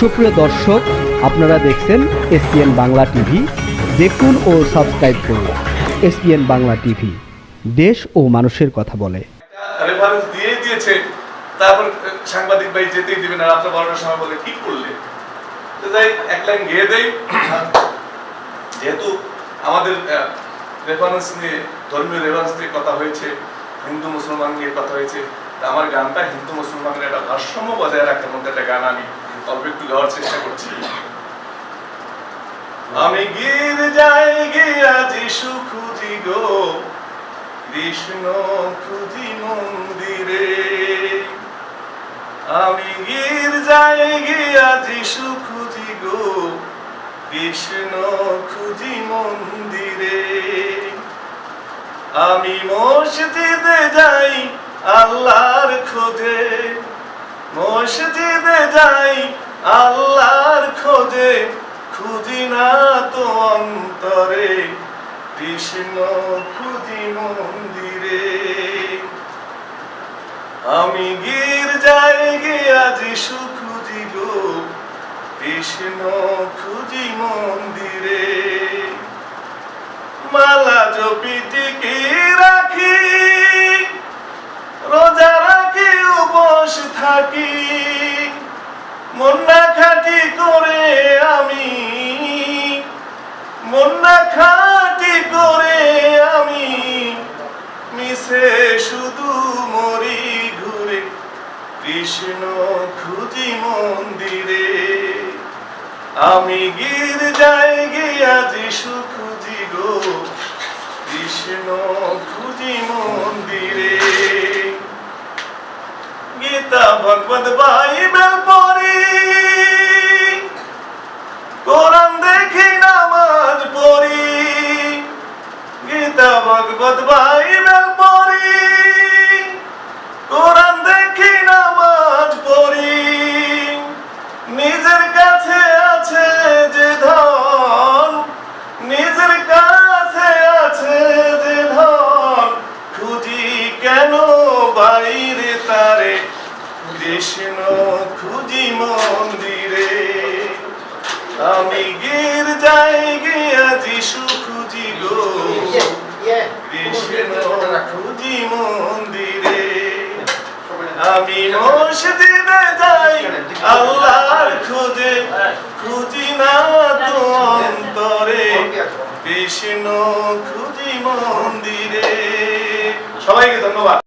সুপ্রিয় দর্শক, আপনারা দেখছেন এসপিএন বাংলা টিভি। দেখুন ও সাবস্ক্রাইব করুন এসপিএন বাংলা টিভি। দেশ ও মানুষের কথা বলে। রেফারেন্স দিয়ে দিয়েছে, তারপর সাংবাদিক ভাই যেতেই দিবেন আর রাত্রে বারোটার সময় বলে, কি করলে? তো যাই এক লাইন গেয়ে দেই। যেহেতু আমাদের রেফারেন্স নিয়ে, ধর্মীয় রেফারেন্স নিয়ে কথা হয়েছে, হিন্দু, মুসলমান নিয়ে কথা হয়েছে আমার গানটা হিন্দু, মুসলমানের একটা ভারসাম্য বজায় রাখার মধ্যে একটা গান আমি অল্প একটু গাওয়ার চেষ্টা করছি। আমি গির যাই গিয়া যিশু খুঁজি গো কৃষ্ণ খুঁজি মন্দিরে। আমি গির যাই গিয়া যিশু খুঁজি গো কৃষ্ণ খুঁজি মন্দিরে। আমি মসজিদে যাই আল্লাহর খোঁজে মসজিদে যাই, আল্লাহর খোঁজে, খুঁজি না তো অন্তরে, কৃষ্ণ খুঁজি মন্দিরে। আমি গির যাই গিয়া যিশু খুঁজি গো, কৃষ্ণ খুঁজি মন্দিরে। মালা জপিটিকে রাখি রোজা রাখি? উপোস খাটি করে আমি মিশে শুধু মরি ঘুরে, কৃষ্ণ খুঁজি মন্দিরে। আমি গির যাই যিশু খুঁজি গো, কৃষ্ণ খুঁজি মন্দিরে। গীতা ভগবত বাইবেল ভগবত বাইবেল পড়ি কোরআন দেখি নামাজ পড়ি। নিজের কাছে আছে যে ধন, নিজের কাছে আছে যে ধন, খুঁজি কেন বাইরে তারে? কৃষ্ণ, খুঁজি মন্দিরে। আমি গির আমি মসজিদে যাই আল্লাহর খুদে খুঁজি না তো অন্তরে। কৃষ্ণ খুঁজি মন্দিরে। সবাইকে ধন্যবাদ।